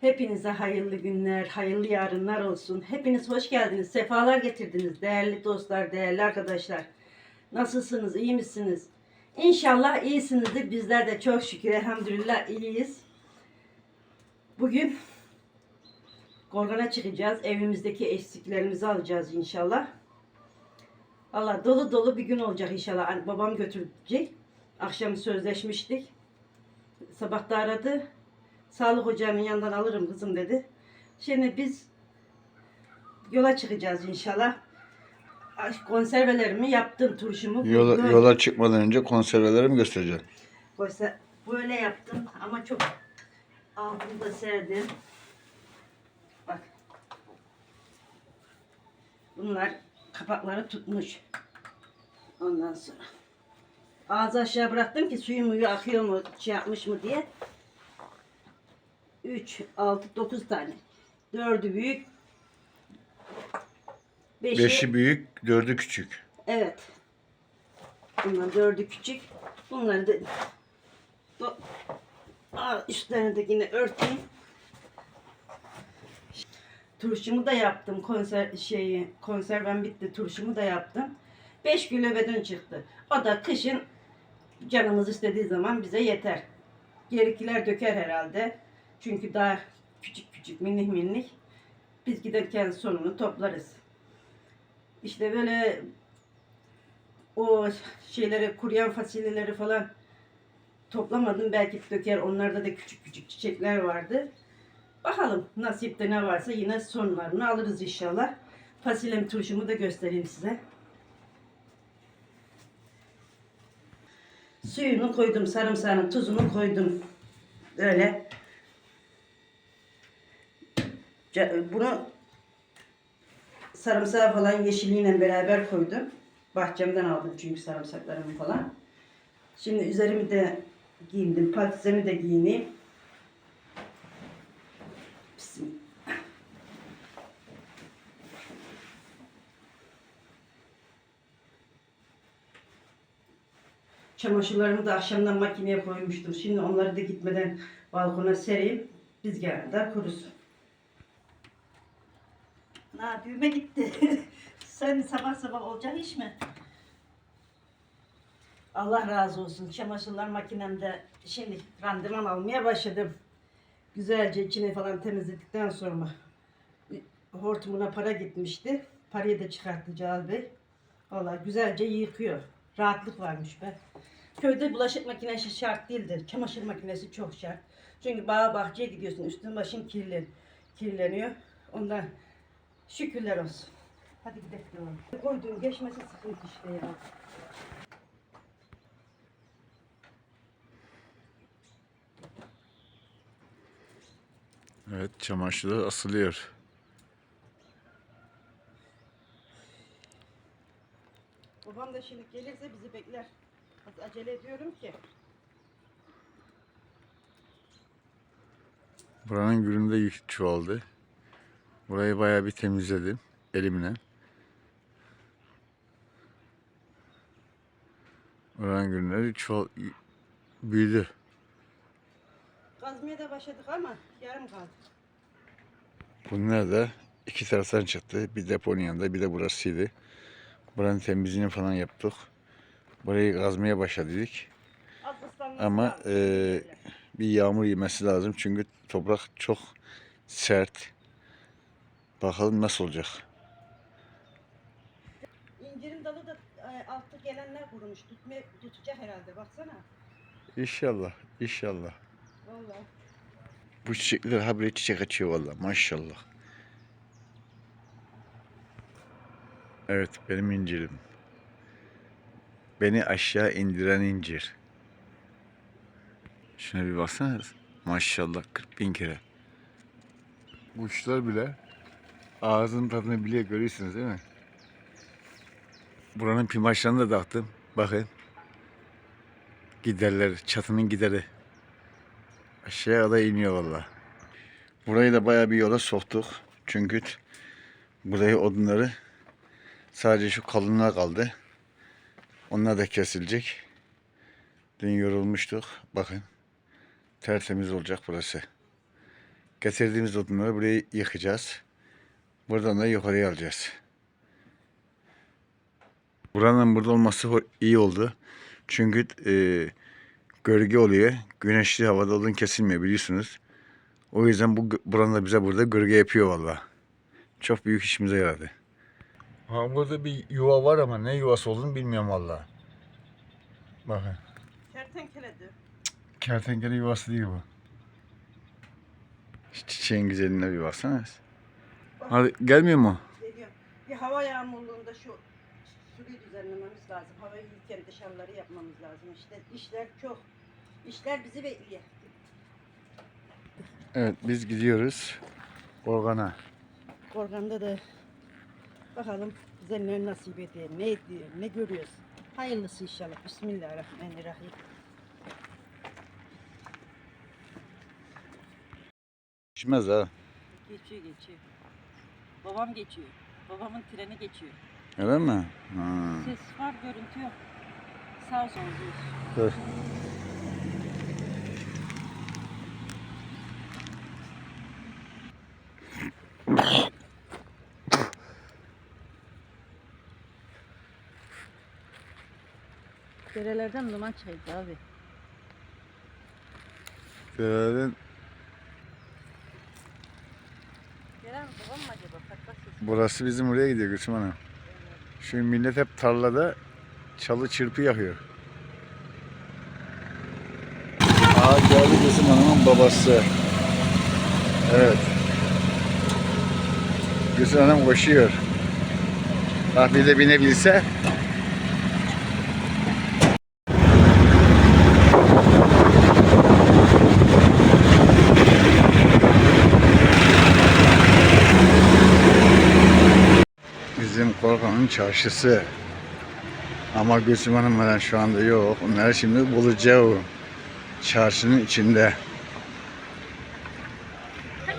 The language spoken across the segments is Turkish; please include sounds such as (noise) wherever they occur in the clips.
Hepinize hayırlı günler, hayırlı yarınlar olsun. Hepiniz hoş geldiniz, sefalar getirdiniz değerli dostlar, değerli arkadaşlar. Nasılsınız, iyi misiniz? İnşallah iyisinizdir. Bizler de çok şükür elhamdülillah iyiyiz. Bugün Gorgan'a çıkacağız. Evimizdeki eksiklerimizi alacağız inşallah. Allah dolu dolu bir gün olacak inşallah. Babam götürecek. Akşam sözleşmiştik. Sabah da aradı. Sağlık ocağının yanından alırım kızım dedi. Şimdi biz yola çıkacağız inşallah. Konservelerimi yaptım, turşumu. Yola, Böyle- yola çıkmadan önce konserveleri mi göstereceğim? Böyle yaptım ama çok altını da serdim. Bak. Bunlar kapakları tutmuş. Ondan sonra. Ağzı aşağı bıraktım ki suyu muyu akıyor mu, şey yapmış mı diye. 3, 6, 9 tane. Dördü büyük. Beşi, Beşi büyük, dördü küçük. Evet. Bunlar dördü küçük. Bunları da Do- Aa, üstlerini de yine örteyim. Turşumu da yaptım. Konser şeyi konservem bitti. Turşumu da yaptım. 5 kilo beden çıktı. O da kışın canımız istediği zaman bize yeter. Gerikiler döker herhalde. Çünkü daha küçük küçük minik minik. Biz giderken sonunu toplarız. İşte böyle o şeyleri kuruyan fasulyeleri falan toplamadım. Belki döker. Onlarda da küçük küçük çiçekler vardı. Bakalım nasipte ne varsa yine sonlarını alırız inşallah. Fasulyem turşumu da göstereyim size. Suyunu koydum, sarımsağını, tuzunu koydum. Böyle. Ca- Bunu sarımsağı falan yeşiliyle beraber koydum. Bahçemden aldım çünkü sarımsaklarımı falan. Şimdi üzerimi de giyindim. Patizemi de giyineyim. Çamaşırlarımı da akşamdan makineye koymuştum. Şimdi onları da gitmeden balkona sereyim. Biz gelmeden kurusun. Na düğme gitti. (laughs) Sen sabah sabah olacak iş mi? Allah razı olsun. Çamaşırlar makinemde şimdi randıman almaya başladım. Güzelce içine falan temizledikten sonra hortumuna para gitmişti. Parayı da çıkarttı Cahal Bey. Valla güzelce yıkıyor. Rahatlık varmış be. Köyde bulaşık makinesi şart değildir. Çamaşır makinesi çok şart. Çünkü bağa bahçeye gidiyorsun. Üstün başın kirlen, kirleniyor. Ondan şükürler olsun. Hadi gidelim. Koyduğum geçmesi sıkıntı işte ya. Evet, çamaşırı asılıyor. Babam da şimdi gelirse bizi bekler. Az acele ediyorum ki. Buranın gülünde yük çoğaldı. Burayı bayağı bir temizledim elimle. Buranın gülleri çoğal büyüdü. Kazmaya da başladık ama yarım kaldı. Bunlar da iki taraftan çıktı. Bir deponun yanında bir de burasıydı. Buranın temizliğini falan yaptık. Burayı kazmaya başladık. Ama eee, bir yağmur yemesi lazım çünkü toprak çok sert. Bakalım nasıl olacak. İncirin dalı da e, altta gelenler kurumuş. Tutma, tutacak herhalde baksana. İnşallah, inşallah. Vallahi. Bu çiçekler habire çiçek açıyor vallahi maşallah. Evet benim incirim. Beni aşağı indiren incir. Şuna bir baksana. Maşallah 40 bin kere. Kuşlar bile ağzın tadını bile görüyorsunuz değil mi? Buranın pimaçlarını da dağıttım. Bakın. Giderler, çatının gideri. Aşağıya da iniyor valla. Burayı da bayağı bir yola soktuk. Çünkü burayı odunları sadece şu kalınlığa kaldı. Onlar da kesilecek. Dün yorulmuştuk. Bakın tertemiz olacak burası. Getirdiğimiz odunları buraya yıkacağız. Buradan da yukarıya alacağız. Buranın burada olması iyi oldu. Çünkü e, gölge oluyor. Güneşli havada odun kesilmiyor biliyorsunuz. O yüzden bu buranın da bize burada gölge yapıyor valla. Çok büyük işimize yaradı. Ha, burada bir yuva var ama ne yuvası olduğunu bilmiyorum valla. Bakın. Kertenkeledir. Kertenkele yuvası değil bu. Çiçeğin güzelliğine bir Hadi gelmiyor mu? Geliyorum. Bir hava yağmurluğunda şu suyu düzenlememiz lazım. Havayı yıkarken dışarıları yapmamız lazım. İşte işler çok. İşler bizi bekliyor. Evet biz gidiyoruz. Organa. Organda da bakalım bize ne nasip ediyor, ne ediyor, ne görüyoruz. Hayırlısı inşallah. Bismillahirrahmanirrahim. Düşmez ha. Geçiyor geçiyor. Babam geçiyor. Babamın treni geçiyor. Öyle mi? Ha. Ses var, görüntü yok. Sağ ol diyoruz. Dur. Derelerden duman çaydı abi. Derenin burası bizim oraya gidiyor Gülsüm Hanım. Şu millet hep tarlada çalı çırpı yakıyor. Aa geldi Gülsüm Hanım'ın babası. Evet. Gülsüm Hanım koşuyor. Bak bir de binebilse. Bizim Korkan'ın çarşısı. Ama Gülsüm Hanım falan şu anda yok. Onları şimdi bulacağım. Çarşının içinde.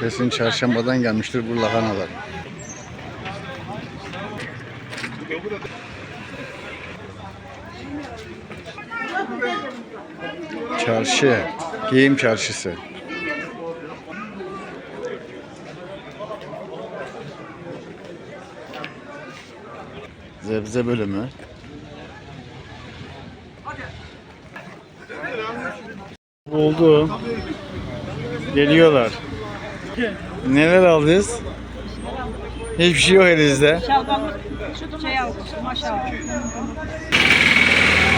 Kesin çarşambadan gelmiştir bu lahanalar. Çarşı, giyim çarşısı. Zebze bölümü. Oldu. Geliyorlar. Neler aldınız? Hiçbir şey yok elinizde. Şalgamlık şey aldım, maşallah.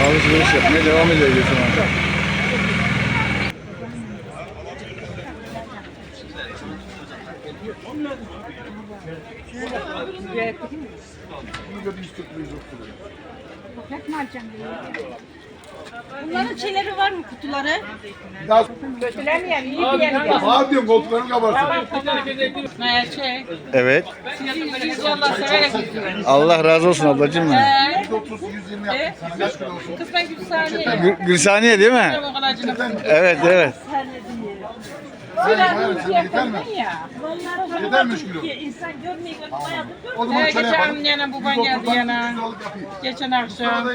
Alışveriş yapmaya devam ediyor Gülsüm Hanım. Bunların şeyleri var mı kutuları? Abi diyorum koltuklarını kabarsın. Şey, Evet. İnşallah severek gidiyorum. Allah razı olsun ablacığım. benim. 130, 120 yaptım sana. Kaç kilo olsun? Kısmen güç saniye. Gül- Gülsaniye değil mi? O kadar acılı. Evet evet. Sen yeter mi? Yapmadın ya. Yeter mi 3 kilo? İnsan görmeyi O zaman Ee, şöyle geçen yapalım. yana baban geldi yana. Geçen akşam.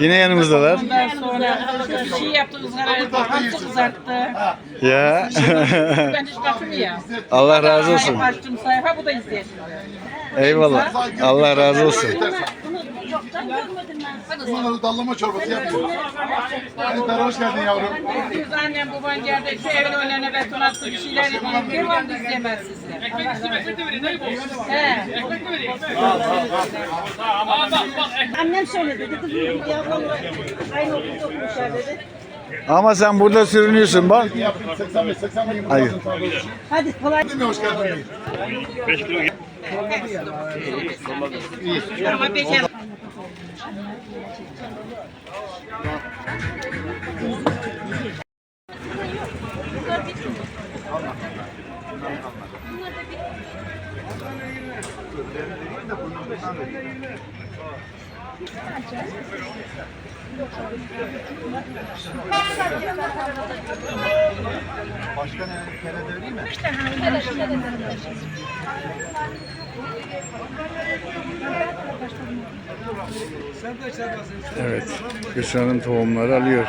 Yine yanımızdalar. Ondan sonra bir şey yaptı ızgara. Hamsi kızarttı. Ya. Ben hiç bakmıyorum. Allah razı olsun. Açtım sayfa bu da izleyin. Eyvallah. Allah razı olsun. Bunları dallama çorbası yapıyor. Hadi hoş geldin yavrum. Biz annem baban geldi. Şu evin önüne beton attı bir şeyler yapıyor. Devam izlemez sizi. Ekmek istemesi He. Annem söyledi dedi kızım yavrular aynı okulda okumuşlar dedi. Ama sen burada sürünüyorsun bak. Yapayım 85, 80 bin Hayır. Hadi kolay Değil mi hoş geldin? Ama bekar. Evet. Hanım tohumları alıyor.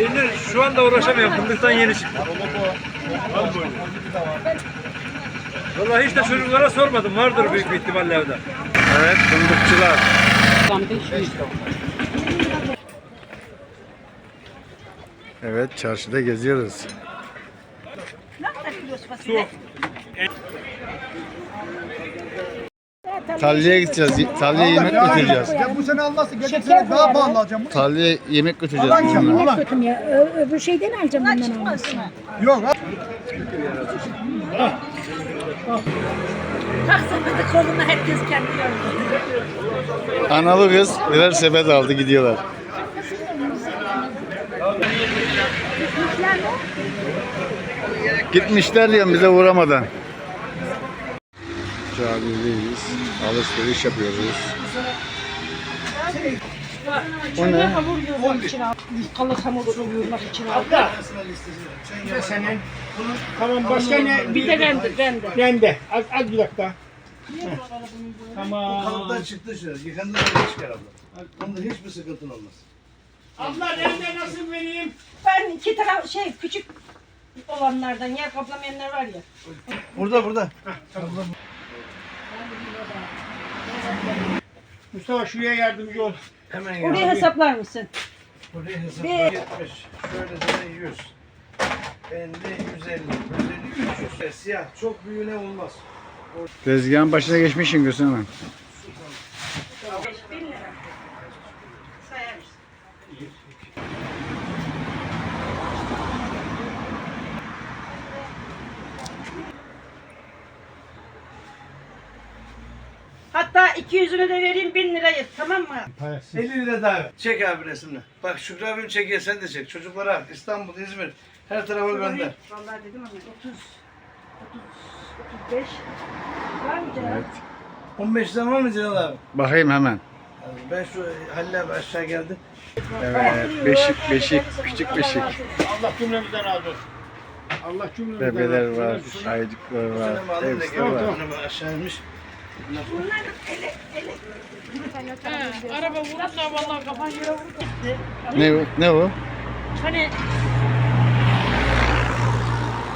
Peynir şu anda uğraşamıyorum. Fındıktan yeni çıktı. Vallahi hiç de çocuklara sormadım. Vardır büyük bir ihtimalle evde. Evet fındıkçılar. Evet çarşıda geziyoruz. Talliye gideceğiz. Talliye yemek götüreceğiz. Ya bu sene almazsın. Gelecek sene daha pahalı alacağım. Talliye yemek götüreceğiz bununla. Ulan. Kötüm ya. Ö- öbür şeyden alacağım bundan almasın. Yok. ha. Taksamadı koluna herkes kendi yolunda. Analı kız birer sepet aldı gidiyorlar. Gitmişler diyorum bize uğramadan. Camideyiz. Alışveriş yapıyoruz. O ne? Yufkalı hamur yoğurmak için aldım. Tamam başka ne? Bir de bende, bende. Bende. Az, az bir dakika. Tamam. Kalıptan çıktı şu. Yıkandı da çıkar abla. Onda hiçbir sıkıntın olmaz. Abla nerede nasıl vereyim? Ben iki taraf şey küçük olanlardan yer kaplamayanlar var ya. Burada burada. Mustafa şuraya yardımcı ol. Hemen Oraya gel. hesaplar mısın? Buraya hesapla 70. Şöyle sana 100. Bende 150. 150 300. Siyah çok büyüğüne olmaz. Tezgahın başına geçmişsin Gülsün Hanım. Hatta 200'ünü de vereyim 1000 lirayı tamam mı? 50 lira daha ver. Çek abi resimle. Bak Şükrü abim çekiyor sen de çek. Çocuklara at. İstanbul, İzmir. Her tarafa gönder. Vallahi dedim ama 30 30 35 var mı canım? Evet. 15 lira var mı Celal abi? Bakayım hemen. Ben şu Halil abi aşağı geldi. Evet. Beşik beşik. Küçük beşik. Allah cümlemizden razı olsun. Allah cümlemizden Bebeler razı var. olsun. Bu var. sene malım da Hepsi var. aşağı inmiş. Araba vurursa vallahi kafan yere vurur. Ne o? Ne o? Hani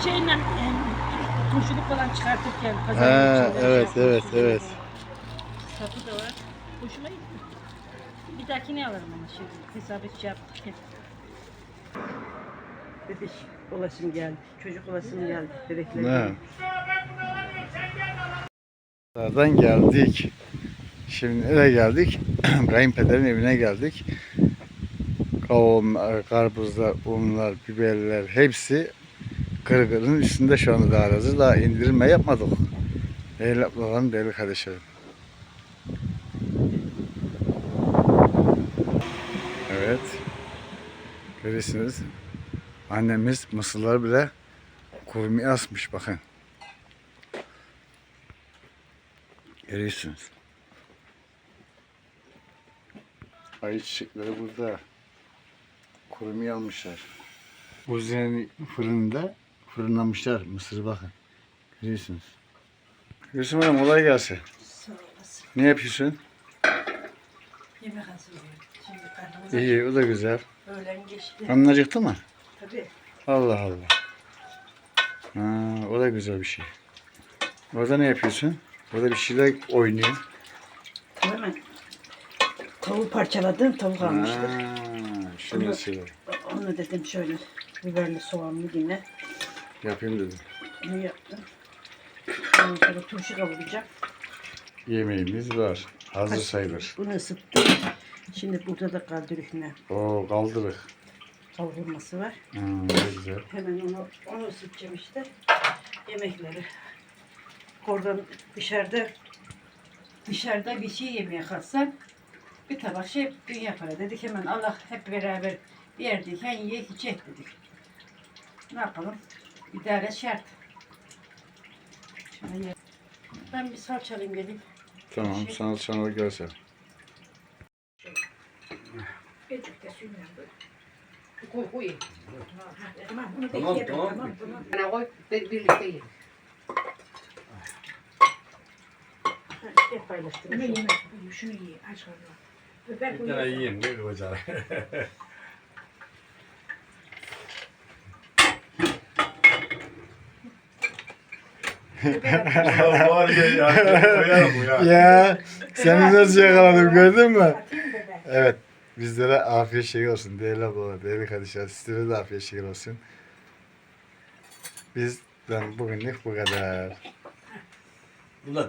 şeyle turşuluk falan çıkartırken Ha, pazarın içinde evet şey evet evet. Tatlı da var. Hoşuma gitti. Bir dahakine alırım ama şey hesap et şey yaptık. Bebiş olasım geldi. Çocuk olasım geldi. Bebekler. Ne? Dağdan geldik. Şimdi nereye geldik? (clears throat) Kayınpederin evine geldik. Kavunlar, karpuzlar, unlar, biberler hepsi kırgırın üstünde şu anda daha hazır. Daha indirme yapmadık. Değerli ablalarım, değerli kardeşlerim. Evet. Görüyorsunuz. Annemiz mısırlar bile kurumaya asmış bakın. Görüyorsunuz. Ayı çiçekleri burada. Kurumaya almışlar. Buzenin fırında fırınlamışlar mısır bakın. Görüyorsunuz. Gülsüm Hanım kolay gelsin. Sağ olasın. Ne yapıyorsun? Yemek hazırlıyorum. Şimdi karnımız İyi o da güzel. öğlen geçti. Karnın acıktı mı? Tabii. Allah Allah. Ha, o da güzel bir şey. Orada ne yapıyorsun? Orada bir şeyler oynuyor. Hemen tavuğu parçaladım. Tavuk almıştık. Ha, şunu söyle. Onu dedim şöyle biberli soğanlı yine. Yapayım dedim. Onu yaptım. Ondan sonra turşu kavuracağım. Yemeğimiz var. Hazır sayılır. Bunu ısıttım. Şimdi burada da kaldırıkne Oo kaldırık. kavrulması var. Ha, ne güzel. Hemen onu onu ısıtacağım işte. Yemekleri. Oradan dışarıda dışarıda bir şey yemeye kalksam bir tabak şey dünya para dedik hemen Allah hep beraber bir yerdeyken yiyek içecek dedik. Ne yapalım? İdare şart. Şöyle Ben bir salça alayım geleyim. Tamam sana sana gelsen. Koy koy. Tamam Tamam, tamam. Tamam tamam. Bana koy. bir- Birlikte yiyelim. Hep paylaştırmış. Ne yemek? Şunu ye. Aç karnına. Öper Bir tane yiyeyim ne koyacağım. (laughs) Var ya ya. Koyarım bu ya. Ya seni nasıl yakaladım gördün mü? Evet. Bizlere afiyet şeker olsun değerli ablalar, değerli kardeşler. Sizlere de afiyet şeker olsun. Bizden bugünlük bu kadar. Bu da